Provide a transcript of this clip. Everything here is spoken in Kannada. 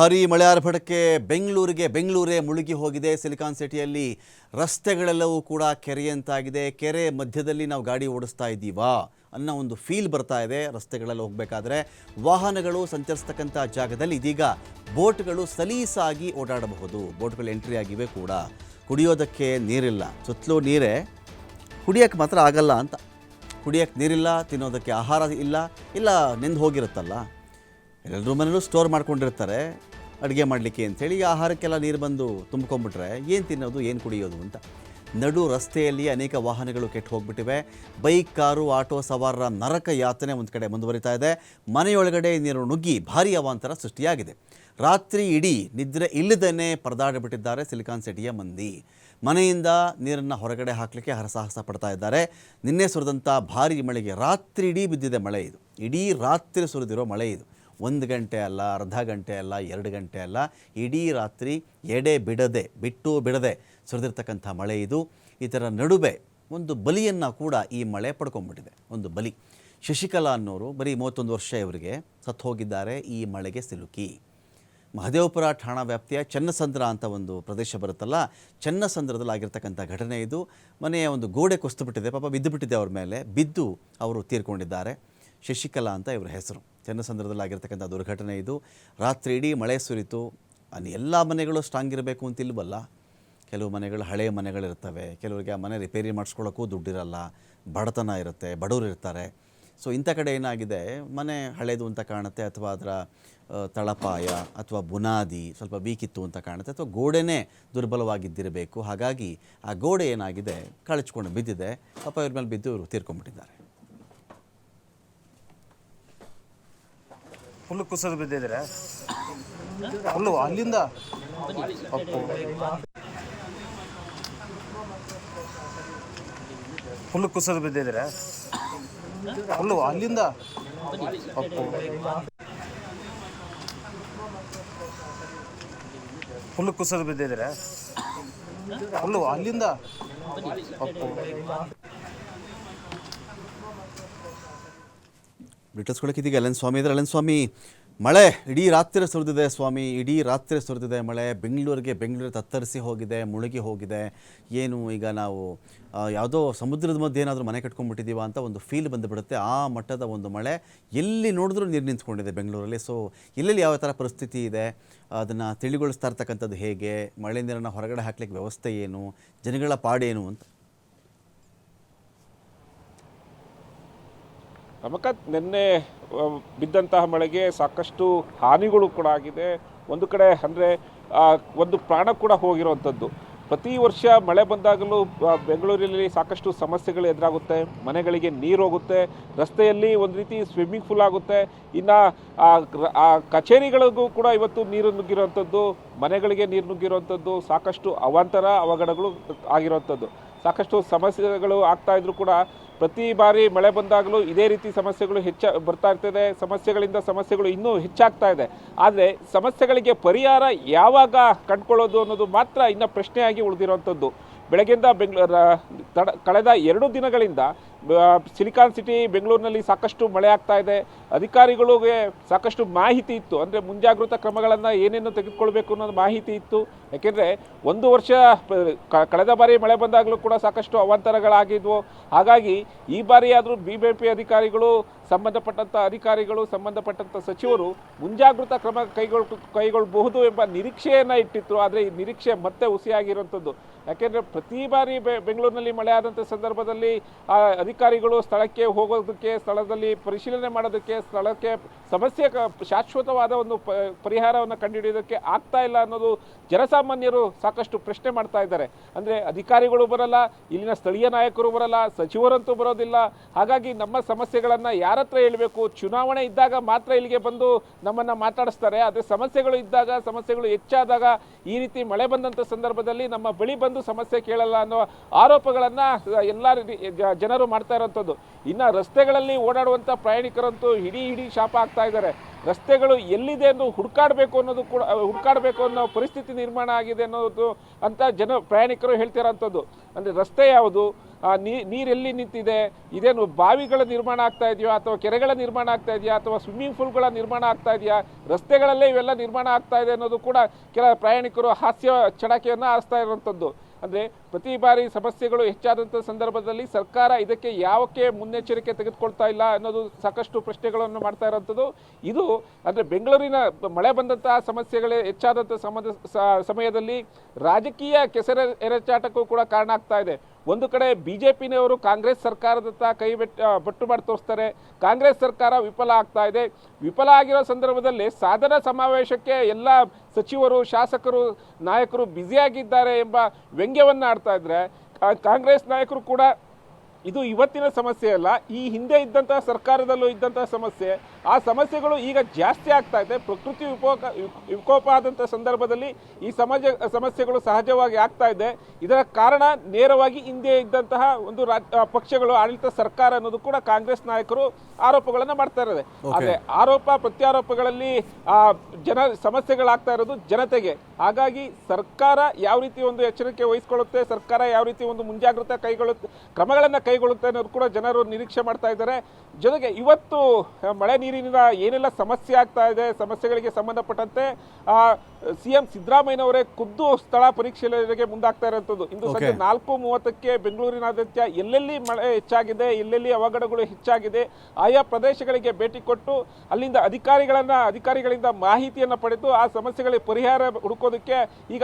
ಭಾರೀ ಮಳೆ ಆರ್ಭಟಕ್ಕೆ ಬೆಂಗಳೂರಿಗೆ ಬೆಂಗಳೂರೇ ಮುಳುಗಿ ಹೋಗಿದೆ. ಸಿಲಿಕಾನ್ ಸಿಟಿಯಲ್ಲಿ ರಸ್ತೆಗಳೆಲ್ಲವೂ ಕೂಡ ಕೆರೆಯಂತಾಗಿದೆ. ಕೆರೆ ಮಧ್ಯದಲ್ಲಿ ನಾವು ಗಾಡಿ ಓಡಿಸ್ತಾ ಇದ್ದೀವಾ ಅನ್ನೋ ಒಂದು ಫೀಲ್ ಬರ್ತಾ ಇದೆ ರಸ್ತೆಗಳಲ್ಲಿ ಹೋಗಬೇಕಾದ್ರೆ. ವಾಹನಗಳು ಸಂಚರಿಸ್ತಕ್ಕಂಥ ಜಾಗದಲ್ಲಿ ಇದೀಗ ಬೋಟ್ಗಳು ಸಲೀಸಾಗಿ ಓಡಾಡಬಹುದು. ಬೋಟ್ಗಳು ಎಂಟ್ರಿ ಆಗಿವೆ ಕೂಡ. ಕುಡಿಯೋದಕ್ಕೆ ನೀರಿಲ್ಲ. ಸುತ್ತಲೂ ನೀರೇ. ಕುಡಿಯೋಕ್ಕೆ ಮಾತ್ರ ಆಗಲ್ಲ ಅಂತ. ಕುಡಿಯೋಕ್ಕೆ ನೀರಿಲ್ಲ, ತಿನ್ನೋದಕ್ಕೆ ಆಹಾರ ಇಲ್ಲ ಇಲ್ಲ ನೆಂದು ಹೋಗಿರುತ್ತಲ್ಲ. ಎಲ್ಲರೂ ಮನೇಲೂ ಸ್ಟೋರ್ ಮಾಡ್ಕೊಂಡಿರ್ತಾರೆ. ಅಡುಗೆ ಮಾಡಲಿಕ್ಕೆ ಅಂಥೇಳಿ ಆಹಾರಕ್ಕೆಲ್ಲ ನೀರು ಬಂದು ತುಂಬ್ಕೊಂಬಿಟ್ರೆ ಏನು ತಿನ್ನೋದು, ಏನು ಕುಡಿಯೋದು ಅಂತ. ನಡು ರಸ್ತೆಯಲ್ಲಿ ಅನೇಕ ವಾಹನಗಳು ಕೆಟ್ಟು ಹೋಗ್ಬಿಟ್ಟಿವೆ. ಬೈಕ್, ಕಾರು, ಆಟೋ ಸವಾರರ ನರಕ ಯಾತನೆ ಒಂದು ಕಡೆ ಮುಂದುವರಿತಾ ಇದೆ. ಮನೆಯೊಳಗಡೆ ನೀರು ನುಗ್ಗಿ ಭಾರಿ ಅವಾಂತರ ಸೃಷ್ಟಿಯಾಗಿದೆ. ರಾತ್ರಿ ಇಡೀ ನಿದ್ರೆ ಇಲ್ಲದೇ ಪರದಾಡಿಬಿಟ್ಟಿದ್ದಾರೆ ಸಿಲಿಕಾನ್ ಸಿಟಿಯ ಮಂದಿ. ಮನೆಯಿಂದ ನೀರನ್ನು ಹೊರಗಡೆ ಹಾಕಲಿಕ್ಕೆ ಹರಸಾಹಸ ಪಡ್ತಾ ಇದ್ದಾರೆ. ನಿನ್ನೆ ಸುರಿದಂಥ ಭಾರೀ ಮಳೆಗೆ ರಾತ್ರಿ ಇಡೀ ಬಿದ್ದಿದೆ ಮಳೆ ಇದು. ಇಡೀ ರಾತ್ರಿ ಸುರಿದಿರೋ ಮಳೆ ಇದು. ಒಂದು ಗಂಟೆ ಅಲ್ಲ, ಅರ್ಧ ಗಂಟೆ ಅಲ್ಲ, ಎರಡು ಗಂಟೆ ಅಲ್ಲ, ಇಡೀ ರಾತ್ರಿ ಎಡೆ ಬಿಡದೆ, ಬಿಟ್ಟು ಬಿಡದೆ ಸುರಿದಿರ್ತಕ್ಕಂಥ ಮಳೆ ಇದು. ಇದರ ನಡುವೆ ಒಂದು ಬಲಿಯನ್ನು ಕೂಡ ಈ ಮಳೆ ಪಡ್ಕೊಂಡ್ಬಿಟ್ಟಿದೆ. ಒಂದು ಬಲಿ. ಶಶಿಕಲಾ ಅನ್ನೋರು ಬರೀ ಮೂವತ್ತೊಂದು ವರ್ಷ ಇವರಿಗೆ ಸತ್ತು ಹೋಗಿದ್ದಾರೆ ಈ ಮಳೆಗೆ ಸಿಲುಕಿ. ಮಹದೇವಪುರ ಠಾಣಾ ವ್ಯಾಪ್ತಿಯ ಚನ್ನಸಂದ್ರ ಅಂತ ಒಂದು ಪ್ರದೇಶ ಬರುತ್ತಲ್ಲ, ಚನ್ನಸಂದ್ರದಲ್ಲಿ ಆಗಿರ್ತಕ್ಕಂಥ ಘಟನೆ ಇದು. ಮನೆಯ ಒಂದು ಗೋಡೆ ಕುಸ್ತು ಬಿಟ್ಟಿದೆ, ಪಾಪ ಬಿದ್ದು ಬಿಟ್ಟಿದೆ ಅವ್ರ ಮೇಲೆ. ಬಿದ್ದು ಅವರು ತೀರ್ಕೊಂಡಿದ್ದಾರೆ. ಶಶಿಕಲಾ ಅಂತ ಇವರ ಹೆಸರು. ಚನ್ನಸಂದ್ರದಲ್ಲಿ ಆಗಿರ್ತಕ್ಕಂಥ ದುರ್ಘಟನೆ ಇದು. ರಾತ್ರಿ ಇಡೀ ಮಳೆ ಸುರಿತು. ಅಲ್ಲಿ ಎಲ್ಲ ಮನೆಗಳು ಸ್ಟ್ರಾಂಗ್ ಇರಬೇಕು ಅಂತಿಲ್ವಲ್ಲ ಕೆಲವು ಮನೆಗಳು ಹಳೆಯ ಮನೆಗಳಿರ್ತವೆ. ಕೆಲವರಿಗೆ ಆ ಮನೆ ರಿಪೇರಿ ಮಾಡಿಸ್ಕೊಳ್ಳೋಕ್ಕೂ ದುಡ್ಡಿರಲ್ಲ. ಬಡತನ ಇರುತ್ತೆ, ಬಡವರು ಇರ್ತಾರೆ. ಸೊ, ಇಂಥ ಕಡೆ ಏನಾಗಿದೆ? ಮನೆ ಹಳೆಯದು ಅಂತ ಕಾಣುತ್ತೆ ಅಥವಾ ಅದರ ತಳಪಾಯ ಅಥವಾ ಬುನಾದಿ ಸ್ವಲ್ಪ ವೀಕಿತ್ತು ಅಂತ ಕಾಣುತ್ತೆ ಅಥವಾ ಗೋಡೆನೇ ದುರ್ಬಲವಾಗಿದ್ದಿರಬೇಕು. ಹಾಗಾಗಿ ಆ ಗೋಡೆ ಏನಾಗಿದೆ? ಕಳಚ್ಕೊಂಡು ಬಿದ್ದಿದೆ. ಪಾಪ ಇವ್ರ ಮೇಲೆ ಬಿದ್ದು ಇವರು ತೀರ್ಕೊಂಡ್ಬಿಟ್ಟಿದ್ದಾರೆ. ಫುಲ್ ಕುಸಿದು ಬಿದ್ದಿದ್ರೆ? ಫುಲ್ಲು ಅಲ್ಲಿಂದ? ಅಪ್ಪು. ಫುಲ್ ಕುಸಿದು ಬಿದ್ದಿದ್ರೆ? ಫುಲ್ಲು ಅಲ್ಲಿಂದ? ಅಪ್ಪು. ಫುಲ್ ಕುಸಿದು ಬಿದ್ದಿದ್ರೆ? ಫುಲ್ಲು ಅಲ್ಲಿಂದ? ಅಪ್ಪು. ಬ್ರಿಟಿಸ್ಕೊಳಕ್ಕೆ ಇದೀಗ ಅಲನ್ ಸ್ವಾಮಿ ಇದ್ರೆ ಸ್ವಾಮಿ ಮಳೆ ಇಡೀ ರಾತ್ರಿ ಸುರಿದಿದೆ ಸ್ವಾಮಿ. ಇಡೀ ರಾತ್ರಿ ಸುರಿದಿದೆ ಮಳೆ. ಬೆಂಗಳೂರಿಗೆ ಬೆಂಗಳೂರು ತತ್ತರಿಸಿ ಹೋಗಿದೆ, ಮುಳುಗಿ ಹೋಗಿದೆ. ಏನು ಈಗ ನಾವು ಯಾವುದೋ ಸಮುದ್ರದ ಮಧ್ಯೆ ಏನಾದರೂ ಮನೆ ಕಟ್ಕೊಂಡ್ಬಿಟ್ಟಿದ್ದೀವ ಅಂತ ಒಂದು ಫೀಲ್ ಬಂದುಬಿಡುತ್ತೆ. ಆ ಮಟ್ಟದ ಒಂದು ಮಳೆ ಎಲ್ಲಿ ನೋಡಿದ್ರೂ ನೀರು ನಿಂತ್ಕೊಂಡಿದೆ ಬೆಂಗಳೂರಲ್ಲಿ. ಸೊ ಎಲ್ಲೆಲ್ಲಿ ಯಾವ ಥರ ಪರಿಸ್ಥಿತಿ ಇದೆ, ಅದನ್ನು ತಿಳಿಗೊಳಿಸ್ತಾ ಇರ್ತಕ್ಕಂಥದ್ದು ಹೇಗೆ, ಮಳೆ ನೀರನ್ನು ಹೊರಗಡೆ ಹಾಕ್ಲಿಕ್ಕೆ ವ್ಯವಸ್ಥೆ ಏನು, ಜನಗಳ ಪಾಡೇನು ಅಂತ. ರಮಕಾಂತ್ ನಿನ್ನೆ ಬಿದ್ದಂತಹ ಮಳೆಗೆ ಸಾಕಷ್ಟು ಹಾನಿಗಳು ಕೂಡ ಆಗಿದೆ. ಒಂದು ಕಡೆ ಅಂದರೆ ಒಂದು ಪ್ರಾಣ ಕೂಡ ಹೋಗಿರುವಂಥದ್ದು ಪ್ರತಿ ವರ್ಷ ಮಳೆ ಬಂದಾಗಲೂ ಬೆಂಗಳೂರಿನಲ್ಲಿ ಸಾಕಷ್ಟು ಸಮಸ್ಯೆಗಳು ಎದುರಾಗುತ್ತೆ. ಮನೆಗಳಿಗೆ ನೀರು ಹೋಗುತ್ತೆ. ರಸ್ತೆಯಲ್ಲಿ ಒಂದು ರೀತಿ ಸ್ವಿಮ್ಮಿಂಗ್ ಫುಲ್ ಆಗುತ್ತೆ. ಇನ್ನು, ಆ ಕಚೇರಿಗಳಿಗೂ ಕೂಡ ಇವತ್ತು ನೀರು ನುಗ್ಗಿರುವಂಥದ್ದು ಮನೆಗಳಿಗೆ ನೀರು ನುಗ್ಗಿರುವಂಥದ್ದು ಸಾಕಷ್ಟು ಅವಾಂತರ ಅವಘಡಗಳು ಆಗಿರುವಂಥದ್ದು ಸಾಕಷ್ಟು ಸಮಸ್ಯೆಗಳು ಆಗ್ತಾ ಇದ್ರು ಕೂಡ ಪ್ರತಿ ಬಾರಿ ಮಳೆ ಬಂದಾಗಲೂ ಇದೇ ರೀತಿ ಸಮಸ್ಯೆಗಳು ಹೆಚ್ಚ ಬರ್ತಾ ಇರ್ತದೆ. ಸಮಸ್ಯೆಗಳಿಂದ ಸಮಸ್ಯೆಗಳು ಇನ್ನೂ ಹೆಚ್ಚಾಗ್ತಾ ಇದೆ. ಆದರೆ ಸಮಸ್ಯೆಗಳಿಗೆ ಪರಿಹಾರ ಯಾವಾಗ ಕಂಡುಕೊಳ್ಳೋದು ಅನ್ನೋದು ಮಾತ್ರ ಇನ್ನು ಪ್ರಶ್ನೆಯಾಗಿ ಉಳಿದಿರುವಂಥದ್ದು. ಬೆಳಗ್ಗೆಯಿಂದ ಬೆಂಗಳೂರ ತಡ, ಕಳೆದ ಎರಡು ದಿನಗಳಿಂದ ಸಿಲಿಕಾನ್ ಸಿಟಿ ಬೆಂಗಳೂರಿನಲ್ಲಿ ಸಾಕಷ್ಟು ಮಳೆ ಆಗ್ತಾ ಇದೆ. ಅಧಿಕಾರಿಗಳಿಗೆ ಸಾಕಷ್ಟು ಮಾಹಿತಿ ಇತ್ತು. ಅಂದರೆ ಮುಂಜಾಗ್ರತಾ ಕ್ರಮಗಳನ್ನು ಏನೇನು ತೆಗೆದುಕೊಳ್ಬೇಕು ಅನ್ನೋದು ಮಾಹಿತಿ ಇತ್ತು. ಯಾಕೆಂದರೆ ಒಂದು ವರ್ಷ ಕಳೆದ ಬಾರಿ ಮಳೆ ಬಂದಾಗಲೂ ಕೂಡ ಸಾಕಷ್ಟು ಅವಾಂತರಗಳಾಗಿದ್ವು. ಹಾಗಾಗಿ ಈ ಬಾರಿ ಆದರೂ ಬಿ ಬಿ ಪಿ ಅಧಿಕಾರಿಗಳು ಸಂಬಂಧಪಟ್ಟಂಥ ಅಧಿಕಾರಿಗಳು ಸಂಬಂಧಪಟ್ಟಂಥ ಸಚಿವರು ಮುಂಜಾಗ್ರತಾ ಕ್ರಮ ಕೈಗೊಳ್ ಕೈಗೊಳ್ಳಬಹುದು ಎಂಬ ನಿರೀಕ್ಷೆಯನ್ನು ಇಟ್ಟಿತ್ತು ಆದರೆ ಈ ನಿರೀಕ್ಷೆ ಮತ್ತೆ ಹುಸಿಯಾಗಿರುವಂಥದ್ದು ಯಾಕೆಂದರೆ ಪ್ರತಿ ಬಾರಿ ಬೆಂಗಳೂರಿನಲ್ಲಿ ಮಳೆ ಆದಂಥ ಸಂದರ್ಭದಲ್ಲಿ ಅಧಿಕಾರಿಗಳು ಸ್ಥಳಕ್ಕೆ ಹೋಗೋದಕ್ಕೆ, ಸ್ಥಳದಲ್ಲಿ ಪರಿಶೀಲನೆ ಮಾಡೋದಕ್ಕೆ, ಸ್ಥಳಕ್ಕೆ ಸಮಸ್ಯೆ ಶಾಶ್ವತವಾದ ಒಂದು ಪರಿಹಾರವನ್ನು ಕಂಡುಹಿಡಿಯೋದಕ್ಕೆ ಆಗ್ತಾ ಇಲ್ಲ ಅನ್ನೋದು ಜನಸಾಮಾನ್ಯರು ಸಾಕಷ್ಟು ಪ್ರಶ್ನೆ ಮಾಡ್ತಾ ಇದ್ದಾರೆ. ಅಂದರೆ ಅಧಿಕಾರಿಗಳು ಬರಲ್ಲ, ಇಲ್ಲಿನ ಸ್ಥಳೀಯ ನಾಯಕರು ಬರಲ್ಲ, ಸಚಿವರಂತೂ ಬರೋದಿಲ್ಲ. ಹಾಗಾಗಿ ನಮ್ಮ ಸಮಸ್ಯೆಗಳನ್ನು ಯಾರ ಹತ್ರ ಹೇಳಬೇಕು? ಚುನಾವಣೆ ಇದ್ದಾಗ ಮಾತ್ರ ಇಲ್ಲಿಗೆ ಬಂದು ನಮ್ಮನ್ನು ಮಾತಾಡಿಸ್ತಾರೆ. ಆದರೆ ಸಮಸ್ಯೆಗಳು ಇದ್ದಾಗ, ಸಮಸ್ಯೆಗಳು ಹೆಚ್ಚಾದಾಗ ಈ ರೀತಿ ಮಳೆ ಬಂದಂಥ ಸಂದರ್ಭದಲ್ಲಿ ನಮ್ಮ ಬಳಿ ಬಂದು ಸಮಸ್ಯೆ ಕೇಳಲ್ಲ ಅನ್ನೋ ಆರೋಪಗಳನ್ನು ಎಲ್ಲ ಜನರು ಮಾಡ್ತಾ ಇರೋಂಥದ್ದು. ಇನ್ನು ರಸ್ತೆಗಳಲ್ಲಿ ಓಡಾಡುವಂಥ ಪ್ರಯಾಣಿಕರಂತೂ ಹಿಡೀ ಹಿಡಿ ಶಾಪ ಆಗ್ತಾ ಇದ್ದಾರೆ. ರಸ್ತೆಗಳು ಎಲ್ಲಿದೆ ಎಂದು ಹುಡುಕಾಡಬೇಕು ಅನ್ನೋದು ಕೂಡ, ಹುಡುಕಾಡಬೇಕು ಅನ್ನೋ ಪರಿಸ್ಥಿತಿ ನಿರ್ಮಾಣ ಆಗಿದೆ ಅನ್ನೋದು ಅಂತ ಜನ, ಪ್ರಯಾಣಿಕರು ಹೇಳ್ತಿರೋಂಥದ್ದು. ಅಂದರೆ ರಸ್ತೆ ಯಾವುದು? ನೀರೆಲ್ಲಿ ನಿಂತಿದೆ? ಇದೇನು ಬಾವಿಗಳ ನಿರ್ಮಾಣ ಆಗ್ತಾ ಇದೆಯೋ? ಅಥವಾ ಕೆರೆಗಳ ನಿರ್ಮಾಣ ಆಗ್ತಾ ಇದೆಯಾ? ಅಥವಾ ಸ್ವಿಮ್ಮಿಂಗ್ ಪೂಲ್ಗಳ ನಿರ್ಮಾಣ ಆಗ್ತಾ ಇದೆಯಾ? ರಸ್ತೆಗಳಲ್ಲೇ ಇವೆಲ್ಲ ನಿರ್ಮಾಣ ಆಗ್ತಾ ಇದೆ ಅನ್ನೋದು ಕೂಡ ಕೆಲ ಪ್ರಯಾಣಿಕರು ಹಾಸ್ಯ ಚಡಾಕೆಯನ್ನು ಆರಿಸ್ತಾ ಇರುವಂಥದ್ದು ಅಂದರೆ ಪ್ರತಿ ಬಾರಿ ಸಮಸ್ಯೆಗಳು ಹೆಚ್ಚಾದಂಥ ಸಂದರ್ಭದಲ್ಲಿ ಸರ್ಕಾರ ಇದಕ್ಕೆ ಯಾವಕ್ಕೆ ಮುನ್ನೆಚ್ಚರಿಕೆ ತೆಗೆದುಕೊಳ್ತಾ ಇಲ್ಲ ಅನ್ನೋದು ಸಾಕಷ್ಟು ಪ್ರಶ್ನೆಗಳನ್ನು ಮಾಡ್ತಾ ಇರೋಂಥದ್ದು. ಇದು ಅಂದರೆ ಬೆಂಗಳೂರಿನ ಮಳೆ ಬಂದಂತಹ ಸಮಸ್ಯೆಗಳೇ ಹೆಚ್ಚಾದಂಥ ಸಮಯದಲ್ಲಿ ರಾಜಕೀಯ ಕೆಸರ ಎರಚಾಟಕ್ಕೂ ಕೂಡ ಕಾರಣ ಆಗ್ತಾ ಇದೆ. ಒಂದು ಕಡೆ ಬಿ ಜೆ ಪಿನವರು ಕಾಂಗ್ರೆಸ್ ಸರ್ಕಾರದತ್ತ ಕೈ ಬೆಟ್ಟ ಬಟ್ಟು ಮಾಡಿ ತೋರಿಸ್ತಾರೆ. ಕಾಂಗ್ರೆಸ್ ಸರ್ಕಾರ ವಿಫಲ ಆಗ್ತಾ ಇದೆ. ವಿಫಲ ಆಗಿರೋ ಸಂದರ್ಭದಲ್ಲಿ ಸಾಧನ ಸಮಾವೇಶಕ್ಕೆ ಎಲ್ಲ ಸಚಿವರು, ಶಾಸಕರು, ನಾಯಕರು ಬ್ಯುಸಿಯಾಗಿದ್ದಾರೆ ಎಂಬ ವ್ಯಂಗ್ಯವನ್ನು ಆಡ್ತಾ ಇದ್ದರೆ ಕಾಂಗ್ರೆಸ್ ನಾಯಕರು ಕೂಡ ಇದು ಇವತ್ತಿನ ಸಮಸ್ಯೆ ಅಲ್ಲ ಈ ಹಿಂದೆ ಇದ್ದಂಥ ಸರ್ಕಾರದಲ್ಲೂ ಇದ್ದಂಥ ಸಮಸ್ಯೆ. ಆ ಸಮಸ್ಯೆಗಳು ಈಗ ಜಾಸ್ತಿ ಆಗ್ತಾ ಇದೆ. ಪ್ರಕೃತಿ ವಿಕೋಪ ವಿಕೋಪ ಆದಂಥ ಸಂದರ್ಭದಲ್ಲಿ ಈ ಸಮಾಜ ಸಮಸ್ಯೆಗಳು ಸಹಜವಾಗಿ ಆಗ್ತಾ ಇದೆ. ಇದರ ಕಾರಣ ನೇರವಾಗಿ ಹಿಂದೆ ಇದ್ದಂತಹ ಒಂದು ಪಕ್ಷಗಳು ಆಡಳಿತ ಸರ್ಕಾರ ಅನ್ನೋದು ಕೂಡ ಕಾಂಗ್ರೆಸ್ ನಾಯಕರು ಆರೋಪಗಳನ್ನು ಮಾಡ್ತಾ ಇರೋದೆ. ಆದರೆ ಆರೋಪ ಪ್ರತ್ಯಾರೋಪಗಳಲ್ಲಿ ಆ, ಜನ ಸಮಸ್ಯೆಗಳಾಗ್ತಾ ಇರೋದು ಜನತೆಗೆ. ಹಾಗಾಗಿ ಸರ್ಕಾರ ಯಾವ ರೀತಿ ಒಂದು ಎಚ್ಚರಿಕೆ ವಹಿಸ್ಕೊಳ್ಳುತ್ತೆ ಸರ್ಕಾರ ಯಾವ ರೀತಿ ಒಂದು ಮುಂಜಾಗ್ರತಾ ಕೈಗೊಳ್ಳುತ್ತೆ ಕ್ರಮಗಳನ್ನು ಕೈಗೊಳ್ಳುತ್ತೆ ಅನ್ನೋದು ಕೂಡ ಜನರು ನಿರೀಕ್ಷೆ ಮಾಡ್ತಾ ಇದ್ದಾರೆ ಜೊತೆಗೆ ಇವತ್ತು ಮಳೆ ನೀರಿನಿಂದ ಏನೆಲ್ಲ ಸಮಸ್ಯೆ ಆಗ್ತಾ ಇದೆ ಸಮಸ್ಯೆಗಳಿಗೆ ಸಂಬಂಧಪಟ್ಟಂತೆ ಸಿ ಎಂ ಸಿದ್ದರಾಮಯ್ಯನವರೇ ಖುದ್ದು ಸ್ಥಳ ಪರಿಶೀಲನೆಗೆ ಮುಂದಾಗ್ತಾ ಇರುವಂಥದ್ದು ಇಂದು ಸಂಜೆ. ನಾಲ್ಕು ಮೂವತ್ತಕ್ಕೆ ಬೆಂಗಳೂರಿನಾದ್ಯಂತ ಎಲ್ಲೆಲ್ಲಿ ಮಳೆ ಹೆಚ್ಚಾಗಿದೆ ಎಲ್ಲೆಲ್ಲಿ ಅವಘಡಗಳು ಹೆಚ್ಚಾಗಿದೆ ಆಯಾ ಪ್ರದೇಶಗಳಿಗೆ ಭೇಟಿ ಕೊಟ್ಟು ಅಲ್ಲಿಂದ ಅಧಿಕಾರಿಗಳನ್ನ ಅಧಿಕಾರಿಗಳಿಂದ ಮಾಹಿತಿಯನ್ನು ಪಡೆದು ಆ ಸಮಸ್ಯೆಗಳಿಗೆ ಪರಿಹಾರ ಹುಡುಕೋದಕ್ಕೆ ಈಗ